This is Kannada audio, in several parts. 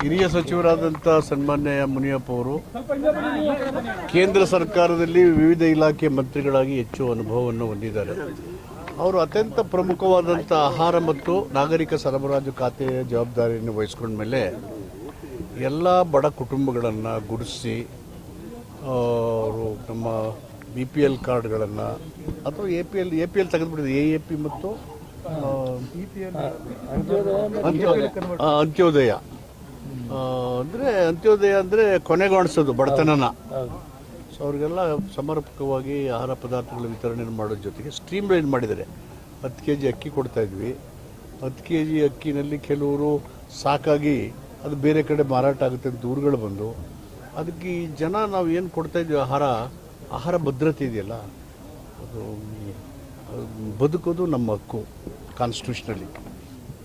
ಹಿರಿಯ ಸಚಿವರಾದಂಥ ಸನ್ಮಾನ್ಯ ಮುನಿಯಪ್ಪ ಅವರು, ಕೇಂದ್ರ ಸರ್ಕಾರದಲ್ಲಿ ವಿವಿಧ ಇಲಾಖೆ ಮಂತ್ರಿಗಳಾಗಿ ಹೆಚ್ಚು ಅನುಭವವನ್ನು ಹೊಂದಿದ್ದಾರೆ. ಅವರು ಅತ್ಯಂತ ಪ್ರಮುಖವಾದಂಥ ಆಹಾರ ಮತ್ತು ನಾಗರಿಕ ಸರಬರಾಜು ಖಾತೆಯ ಜವಾಬ್ದಾರಿಯನ್ನು ವಹಿಸ್ಕೊಂಡ ಮೇಲೆ ಎಲ್ಲ ಬಡ ಕುಟುಂಬಗಳನ್ನು ಗುಡಿಸಿ ಅವರು ನಮ್ಮ ಬಿ ಪಿ ಎಲ್ ಕಾರ್ಡ್ಗಳನ್ನು ಅಥವಾ A P L A P L ತೆಗೆದುಬಿಟ್ಟಿದೆ A A P ಮತ್ತು ಅಂತ್ಯೋದಯ ಅಂದರೆ ಅಂತ್ಯೋದಯ ಅಂದ್ರೆ ಕೊನೆಗಾಣಿಸೋದು ಬಡತನನ. ಸೊ ಅವ್ರಿಗೆಲ್ಲ ಸಮರ್ಪಕವಾಗಿ ಆಹಾರ ಪದಾರ್ಥಗಳ ವಿತರಣೆ ಮಾಡೋದ್ರ ಜೊತೆಗೆ ಸ್ಟ್ರೀಮ್ ಲೈನ್ ಮಾಡಿದ್ದಾರೆ. ಹತ್ತು ಕೆ ಜಿ ಅಕ್ಕಿ ಕೊಡ್ತಾ ಇದ್ವಿ. ಹತ್ತು ಕೆ ಜಿ ಅಕ್ಕಿನಲ್ಲಿ ಕೆಲವರು ಸಾಕಾಗಿ ಅದು ಬೇರೆ ಕಡೆ ಮಾರಾಟ ಆಗುತ್ತೆ ಅಂತ ದೂರುಗಳು ಬಂದು ಅದಕ್ಕೆ ಈ ಜನ ನಾವು ಏನು ಕೊಡ್ತಾಯಿದ್ವಿ ಆಹಾರ ಆಹಾರ ಭದ್ರತೆ ಇದೆಯಲ್ಲ? ಅದು ಬದುಕೋದು ನಮ್ಮ ಹಕ್ಕು ಕಾನ್ಸ್ಟಿಟ್ಯೂಷನಲ್ಲಿ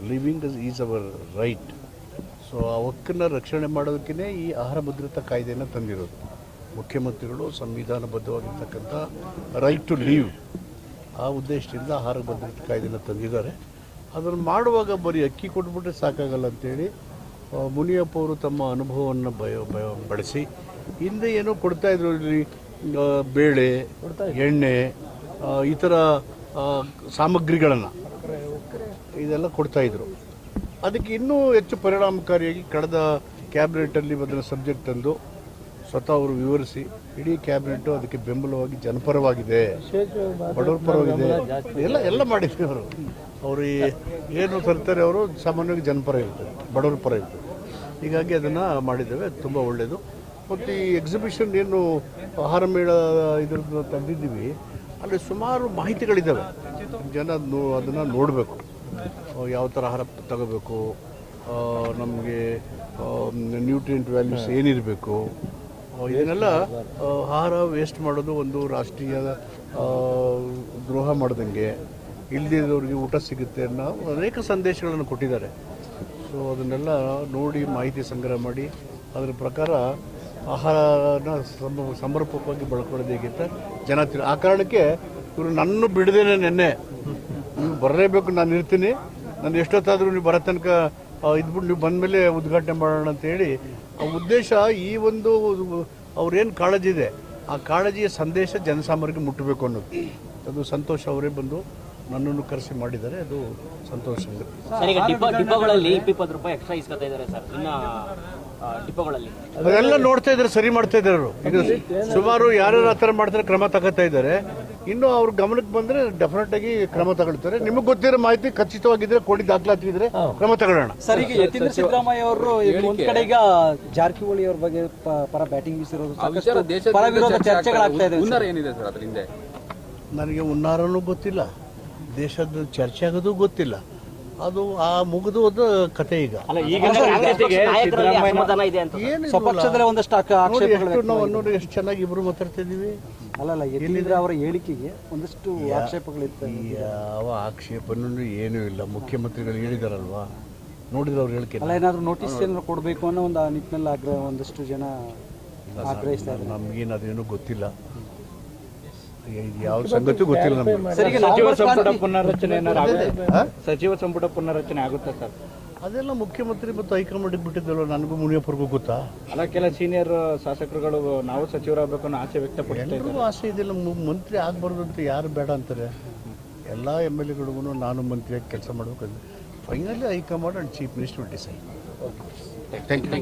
living is our right so ಆ ಹಕ್ಕನ್ನು ರಕ್ಷಣೆ ಮಾಡೋದಕ್ಕೇ ಈ ಆಹಾರ ಭದ್ರತಾ ಕಾಯ್ದೆಯನ್ನು ತಂದಿರೋದು. ಮುಖ್ಯಮಂತ್ರಿಗಳು ಸಂವಿಧಾನಬದ್ಧವಾಗಿರ್ತಕ್ಕಂಥ ರೈಟ್ ಟು ಲೀವ್ ಆ ಉದ್ದೇಶದಿಂದ ಆಹಾರ ಭದ್ರತಾ ಕಾಯ್ದೆಯನ್ನು ತಂದಿದ್ದಾರೆ. ಅದನ್ನು ಮಾಡುವಾಗ ಬರೀ ಅಕ್ಕಿ ಕೊಟ್ಬಿಟ್ರೆ ಸಾಕಾಗಲ್ಲ ಅಂತೇಳಿ ಮುನಿಯಪ್ಪ ಅವರು ತಮ್ಮ ಅನುಭವವನ್ನು ಬಯ ಬಯ ಬಳಸಿ ಹಿಂದೆ ಏನೋ ಕೊಡ್ತಾಯಿದ್ರು ಇಲ್ಲಿ ಬೇಳೆ ಎಣ್ಣೆ ಈ ಥರ ಸಾಮಗ್ರಿಗಳನ್ನು ಇದೆಲ್ಲ ಕೊಡ್ತಾಯಿದ್ರು ಅದಕ್ಕೆ ಇನ್ನೂ ಹೆಚ್ಚು ಪರಿಣಾಮಕಾರಿಯಾಗಿ ಕಳೆದ ಕ್ಯಾಬಿನೆಟ್ಟಲ್ಲಿ ಅದನ್ನು ಸಬ್ಜೆಕ್ಟ್ ತಂದು ಸ್ವತಃ ಅವರು ವಿವರಿಸಿ ಇಡೀ ಕ್ಯಾಬಿನೆಟ್ಟು ಅದಕ್ಕೆ ಬೆಂಬಲವಾಗಿ ಜನಪರವಾಗಿದೆ. ಬಡವರ ಪರವಾಗಿದೆ ಎಲ್ಲ ಎಲ್ಲ ಮಾಡಿದ್ರು ಅವರು. ಅವರು ಈ- ಏನು ತರ್ತಾರೆ ಅವರು ಸಾಮಾನ್ಯವಾಗಿ ಜನಪರ ಇರ್ತಾರೆ ಬಡವರ ಪರ ಇರ್ತಾರೆ ಹೀಗಾಗಿ ಅದನ್ನು ಮಾಡಿದ್ದೇವೆ ತುಂಬ ಒಳ್ಳೆಯದು ಮತ್ತು ಈ ಎಕ್ಸಿಬಿಷನ್ ಏನು ಆಹಾರ ಮೇಳ ಇದ್ರದ್ದು ತಂದಿದ್ದೀವಿ. ಅಲ್ಲಿ ಸುಮಾರು ಮಾಹಿತಿಗಳಿದ್ದಾವೆ ಜನ ನೋ ಅದನ್ನು ನೋಡಬೇಕು. ಯಾವ ಥರ ಆಹಾರ ತಗೋಬೇಕು. ನಮಗೆ ನ್ಯೂಟ್ರಿಯೆಂಟ್ ವ್ಯಾಲ್ಯೂಸ್ ಏನಿರಬೇಕು. ಇದನ್ನೆಲ್ಲ ಆಹಾರ ವೇಸ್ಟ್ ಮಾಡೋದು ಒಂದು ರಾಷ್ಟ್ರೀಯ ದ್ರೋಹ ಮಾಡ್ದಂಗೆ. ಇಲ್ಲದಿದ್ದವ್ರಿಗೆ ಊಟ ಸಿಗುತ್ತೆ ಅನ್ನೋ ಅನೇಕ ಸಂದೇಶಗಳನ್ನು ಕೊಟ್ಟಿದ್ದಾರೆ. ಸೊ ಅದನ್ನೆಲ್ಲ ನೋಡಿ ಮಾಹಿತಿ ಸಂಗ್ರಹ ಮಾಡಿ ಅದರ ಪ್ರಕಾರ ಆಹಾರನ ಸಮ ಸಮರ್ಪಕವಾಗಿ ಬಳಕೊಳ್ಳೋದು ಹೇಗೆ ಜನ ತಿಳಿ ಆ ಕಾರಣಕ್ಕೆ ಇವರು ನನ್ನ ಬಿಡದೇನೆ ನೆನ್ನೆ. ನೀವು ಬರಲೇಬೇಕು, ನಾನು ಇರ್ತೀನಿ. ನಾನು ಎಷ್ಟೊತ್ತಾದರೂ ನೀವು ಬರೋ ತನಕ ಇದ್ಬಿಟ್ಟು ನೀವು ಬಂದಮೇಲೆ ಉದ್ಘಾಟನೆ ಮಾಡೋಣ ಅಂತ ಹೇಳಿ, ಆ ಉದ್ದೇಶ ಈ ಒಂದು ಅವ್ರೇನು ಕಾಳಜಿ ಇದೆ, ಆ ಕಾಳಜಿಯ ಸಂದೇಶ ಜನಸಾಮಾನ್ಯರಿಗೆ ಮುಟ್ಟಬೇಕು ಅನ್ನೋದು. ಅದು ಸಂತೋಷ್ ಅವರೇ ಬಂದು ನನ್ನನ್ನು ಕರೆಸಿ ಮಾಡಿದ್ದಾರೆ ಅದು ಸಂತೋಷ ಇದೆ. ಸರ್ ಈಗ ಡಿಪೋ ಡಿಪೋಗಳಲ್ಲಿ ಇಪ್ಪಿಪ್ಪತ್ತು ರೂಪಾಯಿ ಎಕ್ಸ್ಟ್ರಾ ಇಸ್ಕೊತಾ ಇದ್ದಾರೆ ಸರ್ ಇನ್ನ ಆ, ಡಿಪೋಗಳಲ್ಲಿ ಅದೆಲ್ಲ ನೋಡ್ತಾ ಇದ್ದಾರೆ ಸರಿ ಮಾಡ್ತಾ ಇದ್ದಾರೆ ಅವರು. ಇದು ಸುಮಾರು ಯಾರ್ಯಾರು ಆ ಥರ ಮಾಡ್ತಾರೆ ಕ್ರಮ ತಗೋತಾ ಇದ್ದಾರೆ. ಇನ್ನು ಅವ್ರ ಗಮನಕ್ಕೆ ಬಂದ್ರೆ ಡೆಫಿನೆಟ್ ಆಗಿ ಕ್ರಮ ತಗೊಳ್ತಾರೆ. ನಿಮಗೆ ಗೊತ್ತಿರೋ ಮಾಹಿತಿ ಖಚಿತವಾಗಿದ್ರೆ ಕೊಡಿ ದಾಖಲಾತಿದ್ರೆ ಕ್ರಮ ತಗೊಳ್ಳೋಣ. ಸರ್ ಈಗ ಯತೀಂದ್ರ ಸಿದ್ದರಾಮಯ್ಯ ಅವರು ಈಗ ಒಂದ್ ಕಡೆ ಈಗ ಜಾರಕಿಹೊಳಿ ಅವ್ರ ಬಗ್ಗೆ ಪ- ಪರ ಬ್ಯಾಟಿಂಗ್ ಬೀಸಿರೋದು ಸಾಕಷ್ಟು ಪರ ವಿರೋಧ ಚರ್ಚೆಗಳಾಗ್ತಾ ಇದೆ. ಹುನ್ನಾರ ಏನಿದೆ ಸರ್ ಅದ್ರ ಹಿಂದೆ ನನಗೆ ಉನ್ನಾರನೂ ಗೊತ್ತಿಲ್ಲ. ದೇಶದ ಚರ್ಚೆ ಆಗೋದು ಗೊತ್ತಿಲ್ಲ. ಅದು ಆ ಮುಗಿದೋದ ಕತೆ ಈಗ. ಸ್ವಪಕ್ಷದಲ್ಲೇ ಒಂದಷ್ಟು ನೋಡಿ ಎಷ್ಟು ಚೆನ್ನಾಗಿ ಇಬ್ರು ಮಾತಾಡ್ತಿದೀವಿ ಅಲ್ಲಲ್ಲ ಯತೀಂದ್ರ ಅವರ ಹೇಳಿಕೆಗೆ ಒಂದಷ್ಟು ಆಕ್ಷೇಪಗಳಿತ್ತು ಯಾವ ಆಕ್ಷೇಪನೂ ಏನೂ ಇಲ್ಲ. ಮುಖ್ಯಮಂತ್ರಿಗಳು ಹೇಳಿದಾರಲ್ವಾ? ನೋಡಿದ್ರೆ ಅವ್ರು ಹೇಳಿಕೆ ಅಲ್ಲ ಏನಾದರೂ ನೋಟಿಸ್ ಏನಾದ್ರು ಕೊಡಬೇಕು ಅನ್ನೋ ಒಂದು ನಿಟ್ಟಿನಲ್ಲಿ ಆಗ್ರಹ ಒಂದಷ್ಟು ಜನ ಆಗ್ರಹಿಸ್ತಾರೆ ಇದ್ದಾರೆ. ನಮಗೇನು ಅದೇನು ಗೊತ್ತಿಲ್ಲ. ಯಾವ ಸಂಗತಿ ಗೊತ್ತಿಲ್ಲ ನಮಗೆ. ಸರ್ ಈಗ ಸಚಿವ ಸಂಪುಟ ಪುನರ್ರಚನೆ ಏನಾರು ಆಗುತ್ತೆ? ಸಚಿವ ಸಂಪುಟ ಪುನರ್ರಚನೆ ಆಗುತ್ತೆ ಸರ್. ಅದೆಲ್ಲ ಮುಖ್ಯಮಂತ್ರಿ ಮತ್ತು ಹೈಕಮಾಂಡಿಗೆ ಬಿಟ್ಟಿದ್ದಲ್ಲ ನನಗೂ ಮುನಿಯಪ್ಪರಿಗೂ ಗೊತ್ತಾ? ಅಲ್ಲ ಕೆಲ ಸೀನಿಯರ್ ಶಾಸಕರುಗಳು ನಾವು ಸಚಿವರಾಗಬೇಕು ಅನ್ನೋ ಆಸೆ ವ್ಯಕ್ತಪಡಿಸ್ತಾ ಇದ್ದಾರೆ. ಎಲ್ರಿಗೂ ಆಸೆ ಇದೆಲ್ಲ ಮು- ಮಂತ್ರಿ ಆಗಬಾರ್ದು ಅಂತ ಯಾರು ಬೇಡ ಅಂತಾರೆ? ಎಲ್ಲ ಎಂ ಎಲ್ ಎಗಳಿಗೂ ನಾನು ಮಂತ್ರಿಯಾಗಿ ಕೆಲಸ ಮಾಡಬೇಕು finally high command and chief minister decide thank you